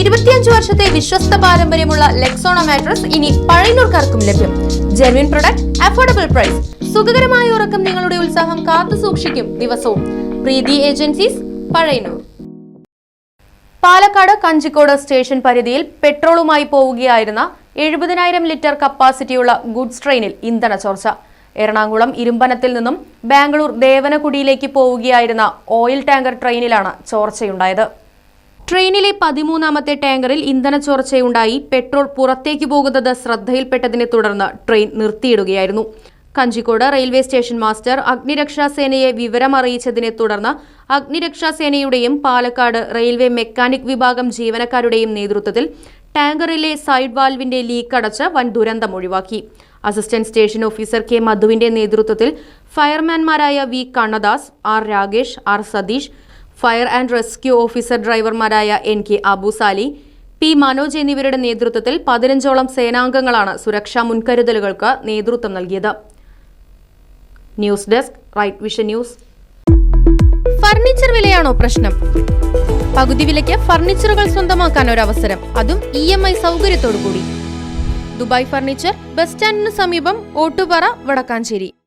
ഇരുപത്തിയഞ്ച് വർഷത്തെ വിശ്വസ്ത പാരമ്പര്യമുള്ള ലെക്സോണ മാട്രസ് ഇനി പഴയനൂർക്കാർക്കും ലഭ്യം. ജെർവിൻ പ്രൊഡക്റ്റ് അഫോർഡബിൾ പ്രൈസ് സുഖകരമായ ഉറക്കം നിങ്ങളുടെ ഉത്സാഹം കാത്തു സൂക്ഷിക്കും ദിവസവും. പ്രീതി ഏജൻസീസ് പഴയനൂർ പാലക്കാട് കഞ്ചിക്കോട് സ്റ്റേഷൻ പരിധിയിൽ പെട്രോളുമായി പോവുകയായിരുന്ന എഴുപതിനായിരം ലിറ്റർ കപ്പാസിറ്റിയുള്ള ഗുഡ്സ് ട്രെയിനിൽ ഇന്ധന ചോർച്ച. എറണാകുളം ഇരുമ്പനത്തിൽ നിന്നും ബാംഗ്ലൂർ ദേവനകുടിയിലേക്ക് പോവുകയായിരുന്ന ഓയിൽ ടാങ്കർ ട്രെയിനിലാണ് ചോർച്ചയുണ്ടായത്. ട്രെയിനിലെ പതിമൂന്നാമത്തെ ടാങ്കറിൽ ഇന്ധന ചോർച്ചയുണ്ടായി. പെട്രോൾ പുറത്തേക്ക് പോകുന്നത് ശ്രദ്ധയിൽപ്പെട്ടതിനെ തുടർന്ന് ട്രെയിൻ നിർത്തിയിടുകയായിരുന്നു. കഞ്ചിക്കോട് റെയിൽവേ സ്റ്റേഷൻ മാസ്റ്റർ അഗ്നിരക്ഷാസേനയെ വിവരമറിയിച്ചതിനെ തുടർന്ന് അഗ്നിരക്ഷാസേനയുടെയും പാലക്കാട് റെയിൽവേ മെക്കാനിക് വിഭാഗം ജീവനക്കാരുടെയും നേതൃത്വത്തിൽ ടാങ്കറിലെ സൈഡ് വാൽവിന്റെ ലീക്ക് അടച്ച് വൻ ദുരന്തം ഒഴിവാക്കി. അസിസ്റ്റന്റ് സ്റ്റേഷൻ ഓഫീസർ കെ മധുവിന്റെ നേതൃത്വത്തിൽ ഫയർമാൻമാരായ V Kannadas R Ragesh R Satheesh fire and rescue officer ഡ്രൈവർമാരായ N K Abusali P Manoj എന്നിവരുടെ നേതൃത്വത്തിൽ പതിനഞ്ചോളം സേനാംഗങ്ങളാണ് സുരക്ഷാ മുൻകരുതലുകൾക്ക് നേതൃത്വം നൽകിയത്. News desk Right Vision News. Furniture വിലയാണോ പ്രശ്നം? പകുതി വിലയ്ക്ക് ഫർണിച്ചറുകൾ സ്വന്തമാക്കാൻ ഒരു അവസരം അതും ഇ എം ഐ സൗകര്യത്തോടു കൂടി ദുബായ് ഫർണിച്ചർ ബസ് സ്റ്റാൻഡിന് സമീപം ഓട്ടുപാറ വടക്കാഞ്ചേരി.